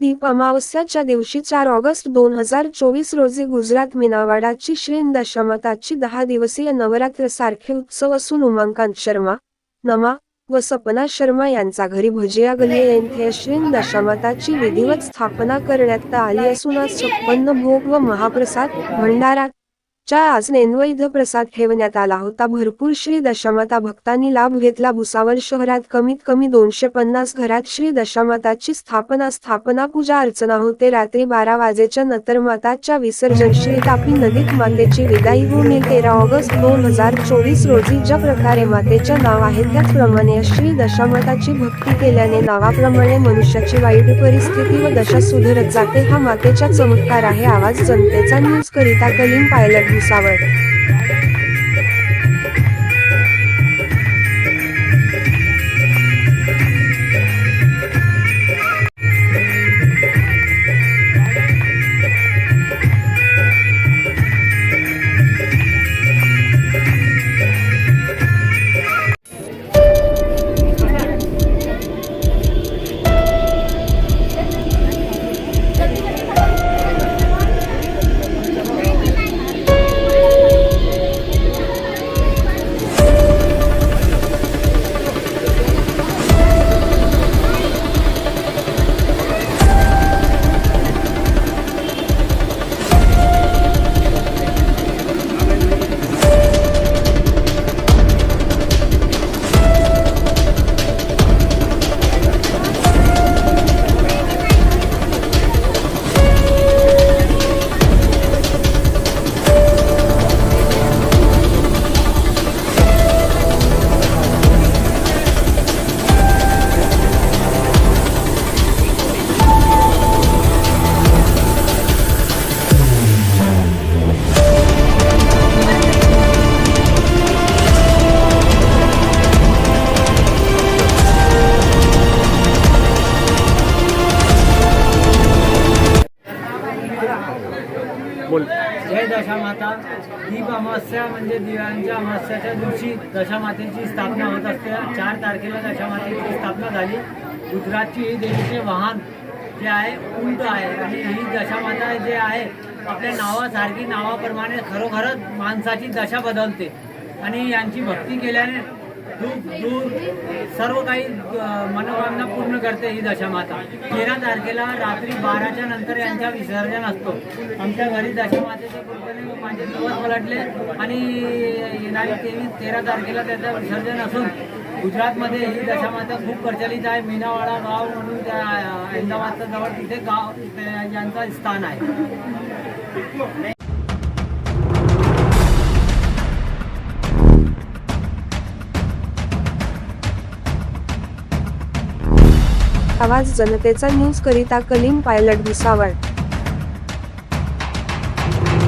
दीप अमावस्याच्या दिवशी चार ऑगस्ट दोन हजार चोवीस रोजी गुजरात मिनावाडाची श्री दशमताची दहा दिवसीय नवरात्र सारखे उत्सव असून उमांकांत शर्मा नमा व सपना शर्मा यांचा घरी भजिया गली येथे श्री दशमताची विधिवत स्थापना करण्यात आली असून आज छप्पन्न भोग व महाप्रसाद भंडारा च्या आज नैवेद्य प्रसाद ठेवण्यात आला होता. भरपूर श्री दशामाता भक्तांनी लाभ घेतला. भुसावळ शहरात कमीत कमी दोनशे पन्नास घरात श्री दशामाताची स्थापना स्थापना पूजा अर्चना होते. रात्री बारा वाजेच्या नंतर माताच्या विसर्जन श्री तापी नदीत मातेची विदाई होणे तेरा ऑगस्ट दोन हजार चोवीस रोजी ज्या प्रकारे मातेच्या नाव आहे त्याचप्रमाणे श्री दशामाताची भक्ती केल्याने नावाप्रमाणे मनुष्याची वाईट परिस्थिती व दशा सुधरत जाते. हा मातेचा चमत्कार आहे. आवाज जनतेचा. न्यूज करिता कलीम पायलट. भुसावळ बोल. जय दशामाता. दीप अमावस्या म्हणजे दिव्यांच्या अमावस्याच्या दिवशी दशामातेची स्थापना होत असते. चार तारखेला दशामातेची स्थापना झाली. गुजरातची ही देवीचे वाहन जे आहे उंट आहे आणि ही दशामाता जे आहे आपल्या नावासारखी नावाप्रमाणे खरोखरच माणसाची दशा बदलते. आणि यांची भक्ती केल्याने दुःख दूर सर्व काही मनोकामना पूर्ण करते ही दशामाता. तेरा तारखेला रात्री बाराच्या नंतर यांचा विसर्जन असतो. आमच्या घरी दशामातेच्या कृपेने माझे दिवस पलटले आणि येणारी तेवीस तेरा तारखेला त्याचं विसर्जन असून गुजरातमध्ये ही दशामाता खूप प्रचलित आहे. मीनावाडा गाव म्हणून त्या अहमदाबादच्या जवळ तिथे गाव यांचं स्थान आहे. आवाज जनतेचा न्यूज करिता कलीम पायलट भुसावळ.